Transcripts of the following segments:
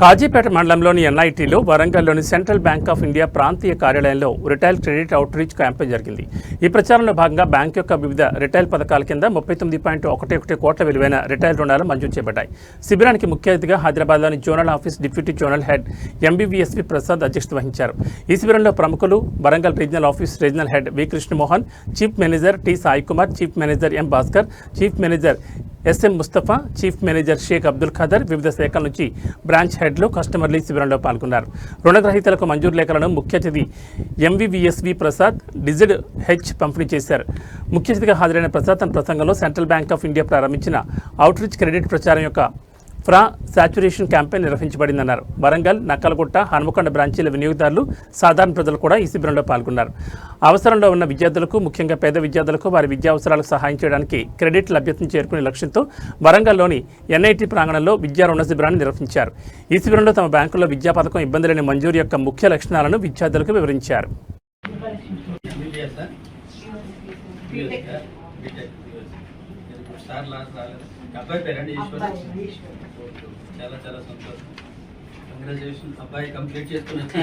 కాజీపేట మండలంలోని ఎన్ఐటీలో వరంగల్లోని సెంట్రల్ బ్యాంక్ ఆఫ్ ఇండియా ప్రాంతీయ కార్యాలయంలో రిటైల్ క్రెడిట్ అవుట్రీచ్ క్యాంపెయిన్ జరిగింది. ఈ ప్రచారంలో భాగంగా బ్యాంక్ యొక్క వివిధ రిటైల్ పథకాల కింద ముప్పై తొమ్మిది పాయింట్ ఒకటి ఒకటి కోట్ల విలువైన రిటైల్ రుణాలు మంజూరు చేయబడ్డాయి. శిబిరానికి ముఖ్య అతిథిగా హైదరాబాద్లోని zonal office deputy zonal head MBVSV Prasad అధ్యక్షత వహించారు. ఈ శిబిరంలో ప్రముఖులు Warangal regional office regional head V Krishnamohan chief manager T Sai Kumar chief manager M Bhaskar chief manager SM Mustafa chief manager Sheikh Abdul Khader వివిధ శాఖల నుంచి branch హెడ్లు కస్టమర్లు శిబిరంలో పాల్గొన్నారు. రుణగ్రహీతలకు మంజూరు లేఖలను ముఖ్య అతిథి ఎంవివిఎస్వి ప్రసాద్ డిజిడ్ హెచ్ పంపిణీ చేశారు. ముఖ్య అతిథిగా హాజరైన ప్రసాద్ తన ప్రసంగంలో సెంట్రల్ బ్యాంక్ ఆఫ్ ఇండియా ప్రారంభించిన అవుట్రీచ్ క్రెడిట్ ప్రచారం యొక్క ఫ్రా సాచురేషన్ క్యాంపెయిన్ నిర్వహించబడిందన్నారు. వరంగల్ నక్కలగుట్ట హనుమకొండ బ్రాంచీల వినియోగదారులు సాధారణ ప్రజలు కూడా ఈ శిబిరంలో పాల్గొన్నారు. అవసరంలో ఉన్న విద్యార్థులకు ముఖ్యంగా పేద విద్యార్థులకు వారి విద్యా అవసరాలకు సహాయం చేయడానికి క్రెడిట్ లభ్యతను చేరుకునే లక్ష్యంతో వరంగల్లోని ఎన్ఐటి ప్రాంగణంలో విద్యా రుణ శిబిరాన్ని నిర్వహించారు. ఈ శిబిరంలో తమ బ్యాంకుల్లో విద్యా పథకం ఇబ్బంది లేని మంజూరు యొక్క ముఖ్య లక్షణాలను విద్యార్థులకు వివరించారు. బీటెక్ సార్ లాస్ట్ రాలేదు. అబ్బాయి పేరండి ఈశ్వర్. చాలా చాలా సంతోషం. కంగ్రాచులేషన్ అబ్బాయి కంప్లీట్ చేసుకుని వచ్చి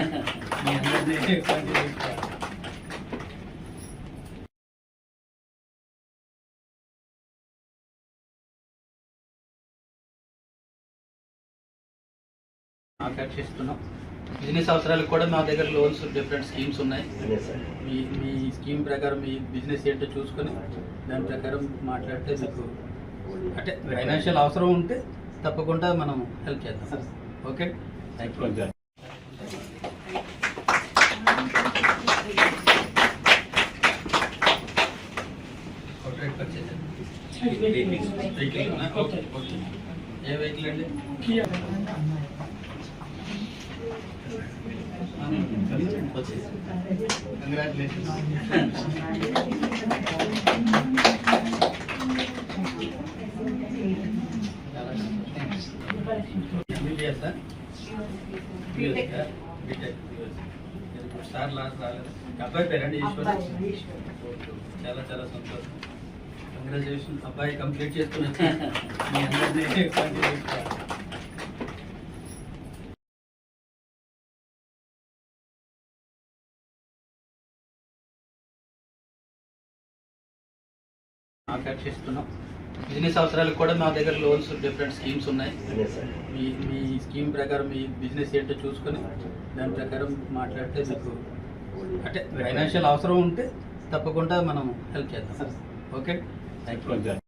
మీ అందరినీ కంటిన్యూ చేస్తారు. ఆకర్షిస్తున్నాం. బిజినెస్ అవసరాలకు కూడా మా దగ్గర లోన్స్ డిఫరెంట్ స్కీమ్స్ ఉన్నాయి. మీ మీ స్కీమ్ ప్రకారం మీ బిజినెస్ ఏంటో చూసుకొని దాని ప్రకారం మాట్లాడితే మీకు అంటే ఫైనాన్షియల్ అవసరం ఉంటే తప్పకుండా మనం హెల్ప్ చేద్దాం. Okay thank you corporate purchase vehicle okay okay A vehicle అండి? సార్ లాస్ట్ రాలేదు అబ్బాయి పేరండి చాలా చాలా సంతోషం కంగ్రాచులేషన్ అబ్బాయి కంప్లీట్ చేసుకుని మీ అందరినీ ఆకర్షిస్తున్నాం. బిజినెస్ అవసరాలకు కూడా మా దగ్గర లోన్స్ డిఫరెంట్ స్కీమ్స్ ఉన్నాయి. మీ మీ స్కీమ్ ప్రకారం మీ బిజినెస్ ఏంటో చూసుకొని దాని ప్రకారం మాట్లాడితే మీకు అంటే ఫైనాన్షియల్ అవసరం ఉంటే తప్పకుండా మనం హెల్ప్ చేద్దాం. Okay thank you